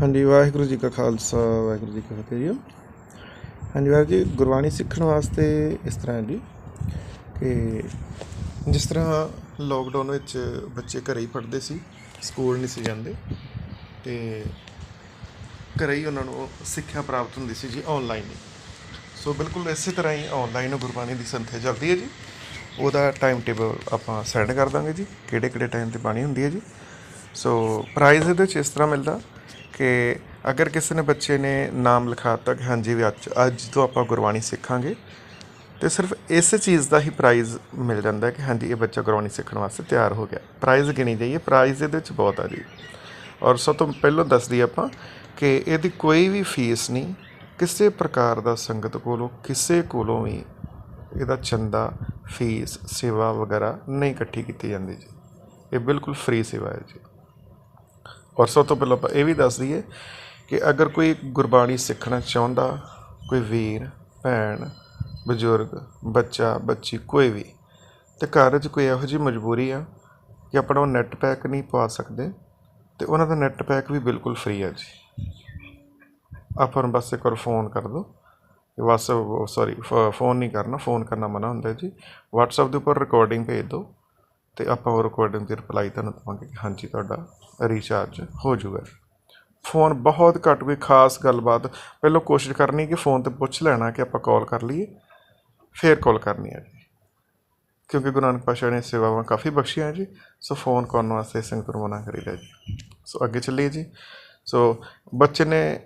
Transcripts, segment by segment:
ਹਾਂਜੀ, ਵਾਹਿਗੁਰੂ ਜੀ ਕਾ ਖਾਲਸਾ, ਵਾਹਿਗੁਰੂ ਜੀ ਕੀ ਫਤਿਹ ਜੀ। ਹਾਂਜੀ ਵਾਹਿਗੁਰੂ ਜੀ, ਗੁਰਬਾਣੀ ਸਿੱਖਣ ਵਾਸਤੇ ਇਸ ਤਰ੍ਹਾਂ ਹੈ ਜੀ ਕਿ ਜਿਸ ਤਰ੍ਹਾਂ ਲੋਕਡਾਊਨ ਵਿੱਚ ਬੱਚੇ ਘਰੇ ਹੀ ਪੜ੍ਹਦੇ ਸੀ ਸਕੂਲ ਨਹੀਂ ਸੀ ਜਾਂਦੇ, ਤੇ ਘਰੇ ਹੀ ਉਹਨਾਂ ਨੂੰ ਸਿੱਖਿਆ ਪ੍ਰਾਪਤ ਹੁੰਦੀ ਸੀ ਜੀ ਆਨਲਾਈਨ ਸੋ ਬਿਲਕੁਲ ਇਸੇ ਤਰ੍ਹਾਂ ਹੀ ਆਨਲਾਈਨ ਗੁਰਬਾਣੀ ਦੀ ਸੰਥਿਆ ਚੱਲਦੀ ਹੈ ਜੀ। ਉਹਦਾ ਟਾਈਮ ਟੇਬਲ ਆਪਾਂ ਸੈਂਡ ਕਰ ਦਾਂਗੇ ਜੀ ਕਿਹੜੇ ਕਿਹੜੇ ਟਾਈਮ ਤੇ ਬਾਣੀ ਹੁੰਦੀ ਹੈ ਜੀ। ਸੋ ਪ੍ਰਾਈਜ਼ ਇਹਦੇ ਵਿੱਚ ਇਸ ਤਰ੍ਹਾਂ ਮਿਲਦਾ ਕਿ ਅਗਰ ਕਿਸੇ ਨੇ ਬੱਚੇ ਨੇ ਨਾਮ ਲਿਖਾਤਾ ਕਿ ਹਾਂਜੀ ਵੀ ਅੱਜ ਅੱਜ ਤੋਂ ਆਪਾਂ ਗੁਰਬਾਣੀ ਸਿੱਖਾਂਗੇ। ਤੇ ਸਿਰਫ ਇਸ ਚੀਜ਼ ਦਾ ਹੀ ਪ੍ਰਾਈਜ਼ ਮਿਲ ਜਾਂਦਾ ਕਿ ਹਾਂਜੀ ਇਹ ਬੱਚਾ ਗੁਰਬਾਣੀ ਸਿੱਖਣ ਵਾਸਤੇ ਤਿਆਰ ਹੋ ਗਿਆ। ਪ੍ਰਾਈਜ਼ ਗਿਣੀ ਜਾਈਏ ਪ੍ਰਾਈਜ਼ ਇਹਦੇ ਵਿੱਚ ਬਹੁਤ ਆ ਜੀ। ਔਰ ਸਭ ਤੋਂ ਪਹਿਲਾਂ ਦੱਸਦੀ ਆਪਾਂ ਕਿ ਇਹਦੀ ਕੋਈ ਵੀ ਫੀਸ ਨਹੀਂ, ਕਿਸੇ ਪ੍ਰਕਾਰ ਦਾ ਸੰਗਤ ਕੋਲੋਂ, ਕਿਸੇ ਕੋਲੋਂ ਵੀ ਇਹਦਾ ਚੰਦਾ ਫੀਸ ਸੇਵਾ ਵਗੈਰਾ ਨਹੀਂ ਇਕੱਠੀ ਕੀਤੀ ਜਾਂਦੀ ਜੀ। ਇਹ ਬਿਲਕੁਲ ਫ੍ਰੀ ਸੇਵਾ ਹੈ ਜੀ। ਔਰ ਸਭ ਤੋਂ ਪਹਿਲਾਂ ਆਪਾਂ ਇਹ ਵੀ ਦੱਸ ਦਈਏ ਕਿ ਅਗਰ ਕੋਈ ਗੁਰਬਾਣੀ ਸਿੱਖਣਾ ਚਾਹੁੰਦਾ, ਕੋਈ ਵੀਰ, ਭੈਣ, ਬਜ਼ੁਰਗ, ਬੱਚਾ, ਬੱਚੀ, ਕੋਈ ਵੀ, ਤੇ ਘਰ 'ਚ ਕੋਈ ਇਹੋ ਜਿਹੀ ਮਜਬੂਰੀ ਆ ਕਿ ਆਪਣਾ ਉਹ ਨੈੱਟ ਪੈਕ ਨਹੀਂ ਪਾ ਸਕਦੇ, ਤੇ ਉਹਨਾਂ ਦਾ ਨੈੱਟ ਪੈਕ ਵੀ ਬਿਲਕੁਲ ਫ੍ਰੀ ਆ ਜੀ। ਆਪਾਂ ਨੂੰ ਬਸ ਇੱਕ ਵਾਰ ਫੋਨ ਕਰ ਦਿਓ। ਬਸ ਸੌਰੀ ਫੋਨ ਨਹੀਂ ਕਰਨਾ ਫੋਨ ਕਰਨਾ ਮਨਾ ਹੁੰਦਾ ਜੀ। WhatsApp ਦੇ ਉੱਪਰ ਰਿਕਾਰਡਿੰਗ ਭੇਜ ਦਿਓ, ਤੇ ਆਪਾਂ ਉਹ ਰਿਕਾਰਡਿੰਗ ਦੀ ਰਿਪਲਾਈ ਤੁਹਾਨੂੰ ਦਵਾਂਗੇ ਕਿ ਹਾਂਜੀ, ਤੁਹਾਡਾ ਰੀਚਾਰਜ ਹੋ ਜਾਊਗਾ ਫੋਨ ਬਹੁਤ ਘੱਟ ਕੋਈ ਖਾਸ ਗੱਲਬਾਤ, ਪਹਿਲਾਂ ਕੋਸ਼ਿਸ਼ ਕਰਨੀ ਕਿ ਫੋਨ ਤੇ ਪੁੱਛ ਲੈਣਾ ਕਿ ਆਪਾਂ ਕਾਲ ਕਰ ਲਈਏ, ਫੇਰ ਕਾਲ ਕਰਨੀ ਹੈ ਜੀ। ਕਿਉਂਕਿ ਗੁਰੂ ਨਾਨਕ ਪਾਤਸ਼ਾਹ ਨੇ ਸੇਵਾਵਾਂ ਕਾਫੀ ਬਖਸ਼ੀਆਂ ਜੀ, ਸੋ ਫੋਨ ਕਰਨ ਵਾਸਤੇ ਸੰਗਤ ਨੂੰ ਮਨਾ ਕਰੀਦਾ ਜੀ। ਸੋ ਅੱਗੇ ਚੱਲੀਏ ਜੀ। ਸੋ ਬੱਚੇ ਨੇ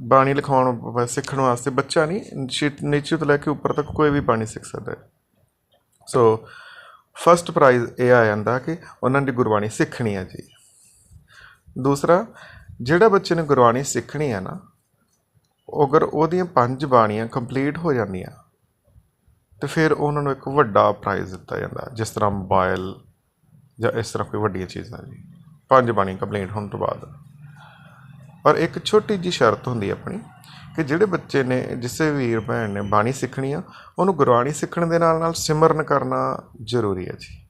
ਬਾਣੀ ਲਿਖਾਉਣ ਵਾ- ਸਿੱਖਣ ਵਾਸਤੇ ਬੱਚਾ ਨਹੀਂ ਨੀਚੇ ਤੋਂ ਲੈ ਕੇ ਉੱਪਰ ਤੱਕ ਕੋਈ ਵੀ ਬਾਣੀ ਸਿੱਖ ਸਕਦਾ ਹੈ। ਸੋ ਫਸਟ ਪ੍ਰਾਈਜ਼ ਇਹ ਆ ਜਾਂਦਾ ਕਿ ਉਹਨਾਂ ਦੀ ਗੁਰਬਾਣੀ ਸਿੱਖਣੀ ਹੈ ਜੀ। ਦੂਸਰਾ, ਜਿਹੜਾ ਬੱਚੇ ਨੇ ਗੁਰਬਾਣੀ ਸਿੱਖਣੀ ਹੈ ਨਾ, ਅਗਰ ਉਹਦੀਆਂ ਪੰਜ ਬਾਣੀਆਂ ਕੰਪਲੀਟ ਹੋ ਜਾਂਦੀਆਂ, ਤੇ ਫਿਰ ਉਹਨਾਂ ਨੂੰ ਇੱਕ ਵੱਡਾ ਪ੍ਰਾਈਜ਼ ਦਿੱਤਾ ਜਾਂਦਾ, ਜਿਸ ਤਰ੍ਹਾਂ ਮੋਬਾਈਲ ਜਾਂ ਇਸ ਤਰ੍ਹਾਂ ਕੋਈ ਵੱਡੀਆਂ ਚੀਜ਼ਾਂ ਜੀ। ਪੰਜ ਬਾਣੀ ਕੰਪਲੀਟ ਹੋਣ ਤੋਂ ਬਾਅਦ। ਪਰ ਇੱਕ ਛੋਟੀ ਜੀ ਸ਼ਰਤ ਹੁੰਦੀ ਆਪਣੀ, ਕਿ ਜਿਹੜੇ ਬੱਚੇ ਨੇ, ਜਿਸੇ ਵੀਰ ਭੈਣ ਨੇ ਬਾਣੀ ਸਿੱਖਣੀ ਆ, ਉਹਨੂੰ ਗੁਰਬਾਣੀ ਸਿੱਖਣ ਦੇ ਨਾਲ ਨਾਲ ਸਿਮਰਨ ਕਰਨਾ ਜ਼ਰੂਰੀ ਹੈ ਜੀ।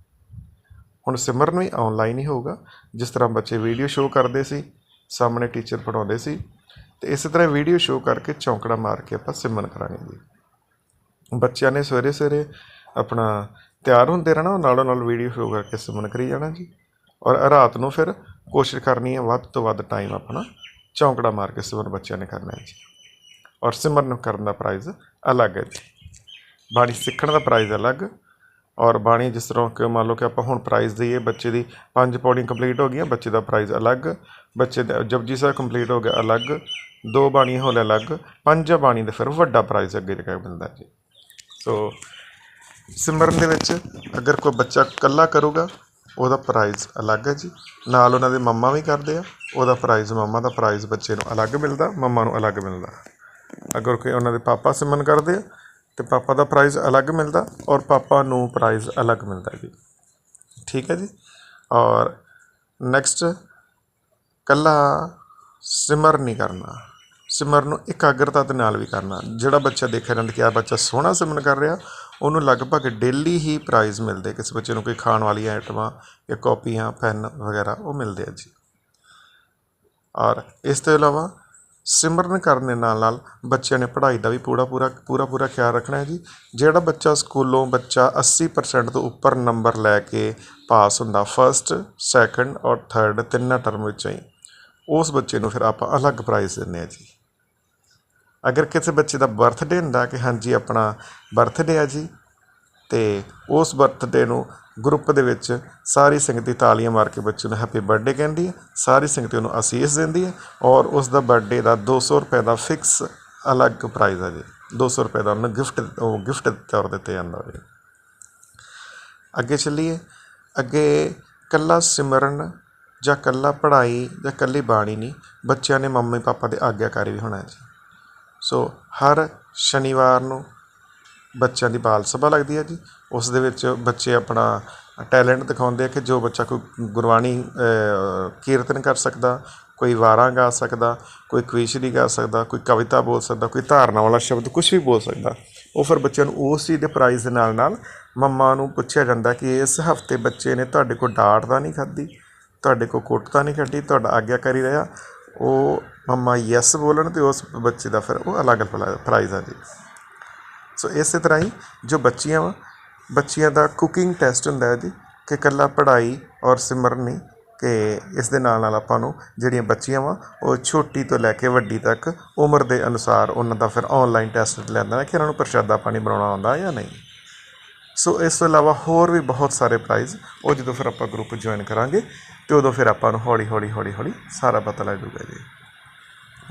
ਹੁਣ ਸਿਮਰਨ ਵੀ ਆਨਲਾਈਨ ਹੀ ਹੋਊਗਾ। ਜਿਸ ਤਰ੍ਹਾਂ ਬੱਚੇ ਵੀਡੀਓ ਸ਼ੋਅ ਕਰਦੇ ਸੀ, ਸਾਹਮਣੇ ਟੀਚਰ ਪੜਾਉਂਦੇ ਸੀ, ਤੇ ਇਸੇ ਤਰ੍ਹਾਂ ਵੀਡੀਓ ਸ਼ੋਅ ਕਰਕੇ ਚੌਂਕੜਾ ਮਾਰ ਕੇ ਆਪਾਂ ਸਿਮਰਨ ਕਰਾਂਗੇ ਜੀ। ਬੱਚਿਆਂ ਨੇ ਸਵੇਰੇ ਸਵੇਰੇ ਆਪਣਾ ਤਿਆਰ ਹੁੰਦੇ ਰਹਿਣਾ ਨਾਲੋਂ ਨਾਲ ਵੀਡੀਓ ਸ਼ੋਅ ਕਰਕੇ ਸਿਮਰਨ ਕਰੀ ਜਾਣਾ ਜੀ। ਔਰ ਰਾਤ ਨੂੰ ਫਿਰ ਕੋਸ਼ਿਸ਼ ਕਰਨੀ ਹੈ, ਵੱਧ ਤੋਂ ਵੱਧ ਟਾਈਮ ਆਪਣਾ ਚੌਂਕੜਾ ਮਾਰ ਕੇ ਸਿਮਰਨ ਬੱਚਿਆਂ ਨੇ ਕਰਨਾ ਹੈ ਜੀ। ਔਰ ਸਿਮਰਨ ਕਰਨ ਦਾ ਪ੍ਰਾਈਜ਼ ਅਲੱਗ ਹੈ ਜੀ। ਬਾਣੀ ਸਿੱਖਣ ਦਾ ਪ੍ਰਾਈਜ਼ ਅਲੱਗ ਔਰ ਬਾਣੀ ਜਿਸ ਤਰ੍ਹਾਂ ਕਿ ਮੰਨ ਲਓ ਕਿ ਆਪਾਂ ਹੁਣ ਪ੍ਰਾਈਜ਼ ਦਈਏ ਬੱਚੇ ਦੀ, ਪੰਜ ਪੌੜੀਆਂ ਕੰਪਲੀਟ ਹੋ ਗਈਆਂ, ਬੱਚੇ ਦਾ ਪ੍ਰਾਈਜ਼ ਅਲੱਗ, ਬੱਚੇ ਦਾ ਜਪਜੀ ਸਾਹਿਬ ਕੰਪਲੀਟ ਹੋ ਗਿਆ ਅਲੱਗ, ਦੋ ਬਾਣੀਆਂ ਹੋਲੇ ਅਲੱਗ, ਪੰਜ ਬਾਣੀ ਦਾ ਫਿਰ ਵੱਡਾ ਪ੍ਰਾਈਜ਼ ਅੱਗੇ ਜਾ ਮਿਲਦਾ ਜੀ। ਸੋ ਸਿਮਰਨ ਦੇ ਵਿੱਚ ਅਗਰ ਕੋਈ ਬੱਚਾ ਇਕੱਲਾ ਕਰੂਗਾ, ਉਹਦਾ ਪ੍ਰਾਈਜ਼ ਅਲੱਗ ਹੈ ਜੀ। ਨਾਲ ਉਹਨਾਂ ਦੇ ਮੰਮਾ ਵੀ ਕਰਦੇ ਆ, ਉਹਦਾ ਪ੍ਰਾਈਜ਼ ਮੰਮਾ ਦਾ ਪ੍ਰਾਈਜ਼ ਬੱਚੇ ਨੂੰ ਅਲੱਗ ਮਿਲਦਾ, ਮੰਮਾ ਨੂੰ ਅਲੱਗ ਮਿਲਦਾ। ਅਗਰ ਕੋਈ ਉਹਨਾਂ ਦੇ ਪਾਪਾ ਸਿਮਰਨ ਕਰਦੇ ਆ ਤੇ ਪਾਪਾ ਦਾ ਪ੍ਰਾਈਜ਼ ਅਲੱਗ ਮਿਲਦਾ ਔਰ ਪਾਪਾ ਨੂੰ ਪ੍ਰਾਈਜ਼ ਅਲੱਗ ਮਿਲਦਾ ਜੀ। ਠੀਕ ਹੈ ਜੀ? ਔਰ ਨੈਕਸਟ ਕੱਲਾ ਸਿਮਰ ਨਹੀਂ ਕਰਨਾ। ਸਿਮਰਨ ਨੂੰ ਇਕਾਗਰਤਾ ਦੇ ਨਾਲ ਵੀ ਕਰਨਾ। ਜਿਹੜਾ ਬੱਚਾ ਦੇਖਿਆ ਜਾਂਦਾ ਕਿ ਆ ਬੱਚਾ ਸੋਹਣਾ ਸਿਮਰਨ ਕਰ ਰਿਹਾ, ਉਹਨੂੰ ਲਗਭਗ ਡੇਲੀ ਹੀ ਪ੍ਰਾਈਜ਼ ਮਿਲਦੇ। ਕਿਸੇ ਬੱਚੇ ਨੂੰ ਕੋਈ ਖਾਣ ਵਾਲੀਆਂ ਆਈਟਮਾਂ ਜਾਂ ਕਾਪੀਆਂ ਪੈਨ ਵਗੈਰਾ ਉਹ ਮਿਲਦੇ ਆ ਜੀ। ਔਰ ਇਸ ਤੋਂ ਇਲਾਵਾ ਸਿਮਰਨ ਕਰਨ ਦੇ ਨਾਲ ਨਾਲ ਬੱਚਿਆਂ ਨੇ ਪੜ੍ਹਾਈ ਦਾ ਵੀ ਪੂਰਾ ਪੂਰਾ ਪੂਰਾ ਪੂਰਾ ਖਿਆਲ ਰੱਖਣਾ ਹੈ ਜੀ। ਜਿਹੜਾ ਬੱਚਾ ਸਕੂਲੋਂ ਬੱਚਾ 80% ਤੋਂ ਉੱਪਰ ਨੰਬਰ ਲੈ ਕੇ ਪਾਸ ਹੁੰਦਾ ਫਸਟ ਸੈਕੰਡ ਔਰ ਥਰਡ ਤਿੰਨਾਂ ਟਰਮ ਵਿੱਚੋਂ ਹੀ, ਉਸ ਬੱਚੇ ਨੂੰ ਫਿਰ ਆਪਾਂ ਅਲੱਗ ਪ੍ਰਾਈਜ਼ ਦਿੰਦੇ ਆ ਜੀ। ਅਗਰ ਕਿਸੇ ਬੱਚੇ ਦਾ ਬਰਥਡੇ ਹੁੰਦਾ ਕਿ ਹਾਂਜੀ ਆਪਣਾ ਬਰਥਡੇ ਆ ਜੀ ਅਤੇ ਉਸ ਬਰਥਡੇ ਨੂੰ ਗਰੁੱਪ ਦੇ ਵਿੱਚ ਸਾਰੀ ਸੰਗਤੀ ਤਾਲੀਆਂ ਮਾਰ ਕੇ ਬੱਚੇ ਨੂੰ ਹੈਪੀ ਬਰਥਡੇ ਕਹਿੰਦੀ ਹੈ, ਸਾਰੀ ਸੰਗਤੀ ਉਹਨੂੰ ਅਸੀਸ ਦਿੰਦੀ ਹੈ ਔਰ ਉਸ ਦਾ ਬਰਥਡੇ ਦਾ 200 ਰੁਪਏ ਦਾ ਫਿਕਸ ਅਲੱਗ ਪ੍ਰਾਈਜ਼ ਹੈ ਜੀ। 200 ਰੁਪਏ ਦਾ ਉਹਨੂੰ ਗਿਫਟ ਉਹ ਗਿਫਟ ਦੇ ਤੌਰ ਦਿੱਤੇ ਜਾਂਦਾ ਹੈ ਅੱਗੇ ਚੱਲੀਏ। ਅੱਗੇ ਕੱਲਾ ਸਿਮਰਨ ਜਾਂ ਕੱਲਾ ਪੜ੍ਹਾਈ ਜਾਂ ਕੱਲੀ ਬਾਣੀ ਨਹੀਂ, ਬੱਚਿਆਂ ਨੇ ਮੰਮੀ ਪਾਪਾ ਦੇ ਆਗਿਆਕਾਰੀ ਵੀ ਹੋਣਾ ਹੈ ਜੀ। ਸੋ ਹਰ ਸ਼ਨੀਵਾਰ ਨੂੰ ਬੱਚਿਆਂ ਦੀ ਬਾਲ ਸਭਾ ਲੱਗਦੀ ਹੈ ਜੀ। ਉਸ ਦੇ ਵਿੱਚ ਬੱਚੇ ਆਪਣਾ ਟੈਲੈਂਟ ਦਿਖਾਉਂਦੇ ਆ ਕਿ ਜੋ ਬੱਚਾ ਕੋਈ ਗੁਰਬਾਣੀ ਕੀਰਤਨ ਕਰ ਸਕਦਾ, ਕੋਈ ਵਾਰਾਂ ਗਾ ਸਕਦਾ, ਕੋਈ ਕਵੀਸ਼ਰੀ ਗਾ ਸਕਦਾ, ਕੋਈ ਕਵਿਤਾ ਬੋਲ ਸਕਦਾ, ਕੋਈ ਧਾਰਨਾ ਵਾਲਾ ਸ਼ਬਦ ਕੁਝ ਵੀ ਬੋਲ ਸਕਦਾ। ਉਹ ਫਿਰ ਬੱਚਿਆਂ ਨੂੰ ਉਸ ਚੀਜ਼ ਦੇ ਪ੍ਰਾਈਜ਼ ਦੇ ਨਾਲ ਨਾਲ ਮੰਮਾ ਨੂੰ ਪੁੱਛਿਆ ਜਾਂਦਾ ਕਿ ਇਸ ਹਫ਼ਤੇ ਬੱਚੇ ਨੇ ਤੁਹਾਡੇ ਕੋਲ ਡਾਂਟ ਤਾਂ ਨਹੀਂ ਖਾਧੀ, ਤੁਹਾਡੇ ਕੋਲ ਕੁੱਟ ਤਾਂ ਨਹੀਂ ਕੱਢੀ, ਤੁਹਾਡਾ ਆਗਿਆਕਾਰੀ ਰਿਹਾ। ਉਹ ਮੰਮਾ ਯੈਸ ਬੋਲਣ ਤੇ ਉਸ ਬੱਚੇ ਦਾ ਫਿਰ ਉਹ ਅਲੱਗ ਪ੍ਰਾਈਜ਼ ਆ ਜੀ। ਸੋ ਇਸੇ ਤਰ੍ਹਾਂ ਹੀ ਜੋ ਬੱਚੀਆਂ ਵਾ, ਬੱਚੀਆਂ ਦਾ ਕੁਕਿੰਗ ਟੈਸਟ ਹੁੰਦਾ ਹੈ ਜੀ ਕਿ ਇਕੱਲਾ ਪੜ੍ਹਾਈ ਔਰ ਸਿਮਰਨ ਨਹੀਂ, ਕਿ ਇਸ ਦੇ ਨਾਲ ਨਾਲ ਆਪਾਂ ਨੂੰ ਜਿਹੜੀਆਂ ਬੱਚੀਆਂ ਵਾ, ਉਹ ਛੋਟੀ ਤੋਂ ਲੈ ਕੇ ਵੱਡੀ ਤੱਕ ਉਮਰ ਦੇ ਅਨੁਸਾਰ ਉਹਨਾਂ ਦਾ ਫਿਰ ਆਨਲਾਈਨ ਟੈਸਟ ਲੈਂਦਾ ਕਿ ਉਹਨਾਂ ਨੂੰ ਪ੍ਰਸ਼ਾਦਾ ਪਾਣੀ ਬਣਾਉਣਾ ਆਉਂਦਾ ਜਾਂ ਨਹੀਂ। ਸੋ ਇਸ ਤੋਂ ਇਲਾਵਾ ਹੋਰ ਵੀ ਬਹੁਤ ਸਾਰੇ ਪ੍ਰਾਈਜ਼ ਉਹ ਜਦੋਂ ਫਿਰ ਆਪਾਂ ਗਰੁੱਪ ਜੁਆਇਨ ਕਰਾਂਗੇ, ਤੇ ਉਦੋਂ ਫਿਰ ਆਪਾਂ ਨੂੰ ਹੌਲੀ ਹੌਲੀ ਹੌਲੀ ਹੌਲੀ ਸਾਰਾ ਪਤਾ ਲੱਗ ਜੂਗਾ ਜੀ।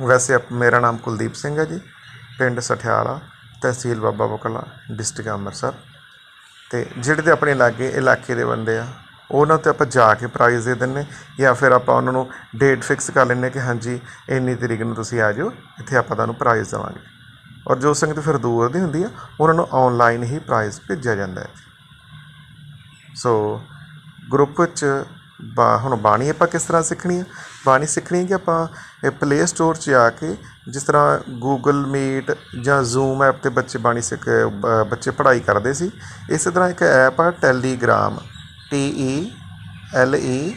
ਵੈਸੇ ਆਪ- ਮੇਰਾ ਨਾਮ ਕੁਲਦੀਪ ਸਿੰਘ ਹੈ ਜੀ, ਪਿੰਡ ਸਠਿਆਲਾ ਤਹਿਸੀਲ ਬਾਬਾ ਬਕਲਾ, ਡਿਸਟ੍ਰਿਕਟ ਅੰਮ੍ਰਿਤਸਰ। ਤੇ ਜਿਹੜੇ ਤੇ ਆਪਣੇ ਲਾਗੇ ਇਲਾਕੇ ਦੇ ਬੰਦੇ ਆ, ਉਹਨਾਂ ਤੇ ਆਪਾਂ ਜਾ ਕੇ ਪ੍ਰਾਈਜ਼ ਦੇ ਦਿੰਨੇ ਜਾਂ ਫਿਰ ਆਪਾਂ ਉਹਨਾਂ ਨੂੰ ਡੇਟ ਫਿਕਸ ਕਰ ਲੈਂਦੇ ਕਿ ਹਾਂਜੀ, ਇੰਨੀ ਤਰੀਕ ਨੂੰ ਤੁਸੀਂ ਆ ਜਾਓ, ਇੱਥੇ ਆਪਾਂ ਤੁਹਾਨੂੰ ਪ੍ਰਾਈਜ਼ ਦੇਵਾਂਗੇ। ਔਰ ਜੋ ਸੰਗਤ ਫਿਰ ਦੂਰ ਦੀ ਹੁੰਦੀ ਆ, ਉਹਨਾਂ ਨੂੰ ਆਨਲਾਈਨ ਹੀ ਪ੍ਰਾਈਜ਼ ਭੇਜਿਆ ਜਾਂਦਾ ਹੈ। ਸੋ ਗਰੁੱਪ ਵਿੱਚ ਬਾ ਹੁਣ ਬਾਣੀ ਆਪਾਂ ਕਿਸ ਤਰ੍ਹਾਂ ਸਿੱਖਣੀ ਹੈ ਬਾਣੀ ਸਿੱਖਣੀ ਹੈ ਕਿ ਆਪਾਂ ਇਹ ਪਲੇ ਸਟੋਰ 'ਚ ਆ ਕੇ ਜਿਸ ਤਰ੍ਹਾਂ ਗੂਗਲ ਮੀਟ ਜਾਂ ਜ਼ੂਮ ਐਪ ਤੇ ਬੱਚੇ ਬਾਣੀ ਸਿੱਖ ਬੱਚੇ ਪੜ੍ਹਾਈ ਕਰਦੇ ਸੀ ਇਸੇ ਤਰ੍ਹਾਂ ਇੱਕ ਐਪ ਆ Telegram T E L E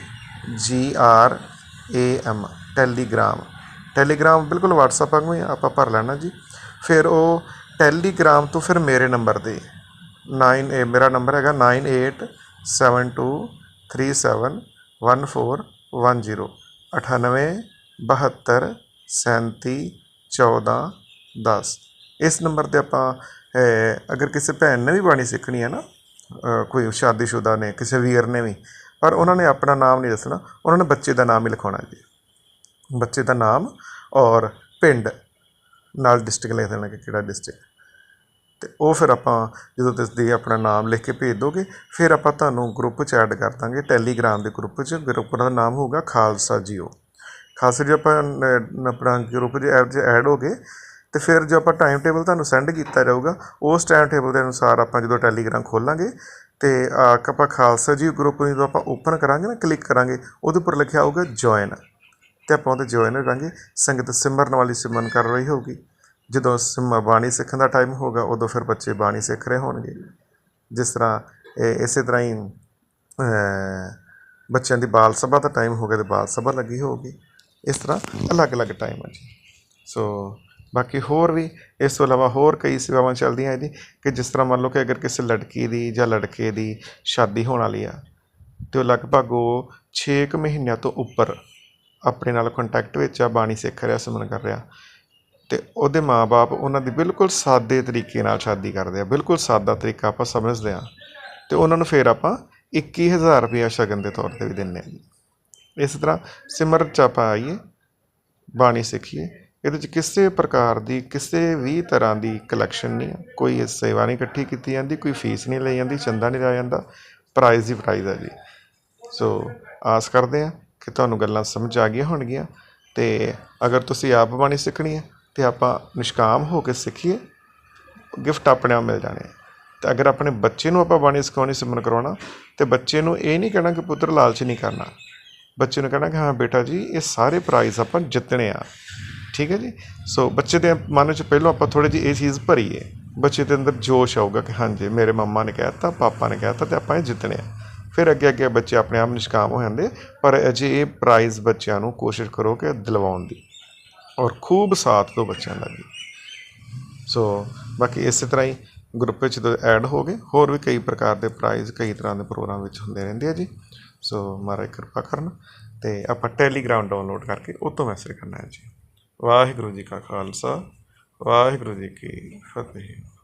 G R A M Telegram Telegram ਬਿਲਕੁਲ WhatsApp ਵਾਂਗੂ ਹੀ ਆ, ਆਪਾਂ ਭਰ ਲੈਣਾ ਜੀ। ਫਿਰ ਉਹ ਟੈਲੀਗ੍ਰਾਮ ਤੋਂ ਫਿਰ ਮੇਰੇ ਨੰਬਰ ਤੇ 9 ਇਹ ਮੇਰਾ ਨੰਬਰ ਹੈਗਾ ਵਨ ਫੋਰ ਵਨ ਜ਼ੀਰੋ ਅਠਾਨਵੇਂ ਬਹੱਤਰ ਸੈਂਤੀ 14 10 ਇਸ ਨੰਬਰ ਤੇ ਆਪਾਂ ਅਗਰ ਕਿਸੇ ਭੈਣ ਨੇ ਵੀ ਬਾਣੀ ਸਿੱਖਣੀ ਹੈ ਨਾ ਅਹ, ਕੋਈ ਸ਼ਾਦੀशुदा ਨੇ ਕਿਸੇ ਵੀਰ ਨੇ ਵੀ ਪਰ ਉਹਨਾਂ ਨੇ ਆਪਣਾ ਨਾਮ ਨਹੀਂ ਦੱਸਣਾ ਉਹਨਾਂ ਨੇ ਬੱਚੇ ਦਾ ਨਾਮ ਹੀ ਲਿਖਾਉਣਾ ਜੀ। ਬੱਚੇ ਦਾ ਨਾਮ ਔਰ ਪਿੰਡ ਨਾਲ ਡਿਸਟ੍ਰਿਕਟ ਲਿਖ ਦੇਣਾ ਕਿ ਕਿਹੜਾ ਡਿਸਟ੍ਰਿਕਟ ਅਤੇ ਉਹ ਫਿਰ ਆਪਾਂ ਜਦੋਂ ਤੁਸੀਂ ਆਪਣਾ ਨਾਮ ਲਿਖ ਕੇ ਭੇਜ ਦੋਗੇ, ਫਿਰ ਆਪਾਂ ਤੁਹਾਨੂੰ ਗਰੁੱਪ 'ਚ ਐਡ ਕਰ ਦਾਂਗੇ ਟੈਲੀਗ੍ਰਾਮ ਦੇ ਗਰੁੱਪ 'ਚ ਗਰੁੱਪ ਦਾ ਨਾਮ ਹੋਊਗਾ ਖਾਲਸਾ ਜੀਓ। ਖਾਲਸਾ ਜੀ, ਆਪਾਂ ਆਪਣਾ ਗਰੁੱਪ 'ਚ ਐਪ 'ਚ ਐਡ ਹੋ ਗਏ, ਤੇ ਫਿਰ ਜੋ ਆਪਾਂ ਟਾਈਮ ਟੇਬਲ ਤੁਹਾਨੂੰ ਸੈਂਡ ਕੀਤਾ ਜਾਊਗਾ, ਉਸ ਟਾਈਮ ਟੇਬਲ ਦੇ ਅਨੁਸਾਰ ਆਪਾਂ ਜਦੋਂ ਟੈਲੀਗ੍ਰਾਮ ਖੋਲਾਂਗੇ, ਤੇ ਆ ਆਪਾਂ ਖਾਲਸਾ ਜੀ ਗਰੁੱਪ ਨੂੰ ਜਦੋਂ ਆਪਾਂ ਓਪਨ ਕਰਾਂਗੇ ਨਾ ਕਲਿੱਕ ਕਰਾਂਗੇ, ਉਹਦੇ ਉੱਪਰ ਲਿਖਿਆ ਹੋਊਗਾ ਜੁਆਇਨ ਤੇ ਆਪਾਂ ਉਹਦੇ ਜੁਆਇਨ ਕਰਾਂਗੇ, ਸੰਗਤ ਸਿਮਰਨ ਵਾਲੀ ਸਿਮਰਨ ਕਰ ਰਹੀ ਹੋਊਗੀ। ਜਦੋਂ ਸਿਮ ਬਾਣੀ ਸਿੱਖਣ ਦਾ ਟਾਈਮ ਹੋਗਾ ਉਦੋਂ ਫਿਰ ਬੱਚੇ ਬਾਣੀ ਸਿੱਖ ਰਹੇ ਹੋਣਗੇ। ਜਿਸ ਤਰ੍ਹਾਂ ਇਹ ਇਸੇ ਤਰ੍ਹਾਂ ਹੀ ਬੱਚਿਆਂ ਦੀ ਬਾਲ ਸਭਾ ਦਾ ਟਾਈਮ ਹੋ ਗਿਆ ਤੇ ਬਾਲ ਸਭਾ ਲੱਗੀ ਹੋਊਗੀ। ਇਸ ਤਰ੍ਹਾਂ ਅਲੱਗ-ਅਲੱਗ ਟਾਈਮ ਹੈ ਜੀ। ਸੋ ਬਾਕੀ ਹੋਰ ਵੀ, ਇਸ ਤੋਂ ਇਲਾਵਾ ਹੋਰ ਕਈ ਸੇਵਾਵਾਂ ਚੱਲਦੀਆਂ ਹੈ ਜੀ ਕਿ ਜਿਸ ਤਰ੍ਹਾਂ ਮੰਨ ਲਓ ਕਿ ਅਗਰ ਕਿਸੇ ਲੜਕੀ ਦੀ ਜਾਂ ਲੜਕੇ ਦੀ ਸ਼ਾਦੀ ਹੋਣ ਵਾਲੀ ਆ, ਤੇ ਉਹ ਲਗਭਗ ਉਹ 6 ਕੁ ਮਹੀਨਿਆਂ ਤੋਂ ਉੱਪਰ ਆਪਣੇ ਨਾਲ ਕੰਟੈਕਟ ਵਿੱਚ ਆ, ਬਾਣੀ ਸਿੱਖ ਰਿਹਾ ਸਿਮਰਨ ਕਰ ਰਿਹਾ। ਅਤੇ ਉਹਦੇ ਮਾਂ ਬਾਪ ਉਹਨਾਂ ਦੀ ਬਿਲਕੁਲ ਸਾਦੇ ਤਰੀਕੇ ਨਾਲ ਸ਼ਾਦੀ ਕਰਦੇ ਆ, ਬਿਲਕੁਲ ਸਾਦਾ ਤਰੀਕਾ ਆਪਾਂ ਸਮਝਦੇ ਆ। ਤੇ ਉਹਨਾਂ ਨੂੰ ਫਿਰ ਆਪਾਂ 21000 ਰੁਪਇਆ ਸ਼ਗਨ ਦੇ ਤੌਰ ਤੇ ਵੀ ਦਿੰਨੇ ਆ ਜੀ। ਇਸ ਤਰ੍ਹਾਂ ਸਿਮਰਨ ਚ ਆਪਾਂ ਆਈਏ, ਬਾਣੀ ਸਿੱਖੀਏ, ਇਹਦੇ ਚ ਕਿਸੇ ਪ੍ਰਕਾਰ ਦੀ ਕਿਸੇ ਵੀ ਤਰ੍ਹਾਂ ਦੀ ਕਲੈਕਸ਼ਨ ਨਹੀਂ ਹੈ ਕੋਈ ਸੇਵਾ ਨਹੀਂ ਇਕੱਠੀ ਕੀਤੀ ਜਾਂਦੀ, ਕੋਈ ਫੀਸ ਨਹੀਂ ਲਈ ਜਾਂਦੀ, ਚੰਦਾ ਨਹੀਂ ਲਿਆ ਜਾਂਦਾ ਪ੍ਰਾਈਜ਼ ਹੀ ਪ੍ਰਾਈਜ਼ ਹੈ ਜੀ। ਸੋ ਆਸ ਕਰਦੇ ਆ ਕਿ ਤੁਹਾਨੂੰ ਗੱਲਾਂ ਸਮਝ ਆ ਗਈਆਂ ਹੋਣਗੀਆਂ ਤੇ ਅਗਰ ਤੁਸੀਂ ਆਪ ਬਾਣੀ ਸਿੱਖਣੀ ਹੈ ਤੇ ਆਪਾਂ ਨਿਸ਼ਕਾਮ ਹੋ ਕੇ ਸਿੱਖੀਏ, ਗਿਫਟ ਆਪਣੇ ਆਪ ਮਿਲ ਜਾਣੇ ਆ। ਤੇ ਅਗਰ ਆਪਣੇ ਬੱਚੇ ਨੂੰ ਆਪਾਂ ਬਾਣੀ ਸਿਖਾਉਣੀ, ਸਿਮਰਨ ਕਰਾਉਣਾ ਤੇ ਬੱਚੇ ਨੂੰ ਇਹ ਨਹੀਂ ਕਹਿਣਾ ਕਿ ਪੁੱਤਰ ਲਾਲਚ ਨਹੀਂ ਕਰਨਾ। ਬੱਚੇ ਨੂੰ ਕਹਿਣਾ ਕਿ ਹਾਂ ਬੇਟਾ ਜੀ, ਇਹ ਸਾਰੇ ਪ੍ਰਾਈਜ਼ ਆਪਾਂ ਜਿੱਤਣੇ ਆ। ਠੀਕ ਹੈ ਜੀ? ਸੋ ਬੱਚੇ ਦੇ ਮਨ ਵਿੱਚ ਪਹਿਲਾਂ ਆਪਾਂ ਥੋੜੀ ਜਿਹੀ ਇਹ ਚੀਜ਼ ਭਰੀਏ। ਬੱਚੇ ਦੇ ਅੰਦਰ ਜੋਸ਼ ਆਊਗਾ ਕਿ ਹਾਂਜੀ ਮੇਰੇ ਮੰਮਾ ਨੇ ਕਹਿਤਾ ਪਾਪਾ ਨੇ ਕਹਿਤਾ ਤੇ ਆਪਾਂ ਇਹ ਜਿੱਤਣੇ ਆ। ਫਿਰ ਅੱਗੇ ਅੱਗੇ ਬੱਚੇ ਆਪਣੇ ਆਪ ਨਿਸ਼ਕਾਮ ਹੋ ਜਾਂਦੇ ਪਰ ਅਜੇ ਇਹ ਪ੍ਰਾਈਜ਼ ਬੱਚਿਆਂ ਨੂੰ ਕੋਸ਼ਿਸ਼ ਕਰੋ ਕਿ ਦਿਲਵਾਉਣ ਦੀ। ਔਰ ਖੂਬ ਸਾਥ ਤੋਂ ਬੱਚਿਆਂ ਦਾ ਜੀ। ਸੋ ਬਾਕੀ ਇਸੇ ਤਰ੍ਹਾਂ ਹੀ ਗਰੁੱਪ ਵਿੱਚ ਜਦੋਂ ਐਡ ਹੋ ਗਏ, ਹੋਰ ਵੀ ਕਈ ਪ੍ਰਕਾਰ ਦੇ ਪ੍ਰਾਈਜ਼ ਕਈ ਤਰ੍ਹਾਂ ਦੇ ਪ੍ਰੋਗਰਾਮ ਵਿੱਚ ਹੁੰਦੇ ਰਹਿੰਦੇ ਆ ਜੀ। ਸੋ ਮਹਾਰਾਜ ਕਿਰਪਾ ਕਰਨ ਤੇ ਆਪਾਂ ਟੈਲੀਗ੍ਰਾਮ ਡਾਊਨਲੋਡ ਕਰਕੇ ਉਹ ਤੋਂ ਮੈਸੇਜ ਕਰਨਾ ਹੈ ਜੀ। ਵਾਹਿਗੁਰੂ ਜੀ ਕਾ ਖਾਲਸਾ, ਵਾਹਿਗੁਰੂ ਜੀ ਕੀ ਫਤਿਹ।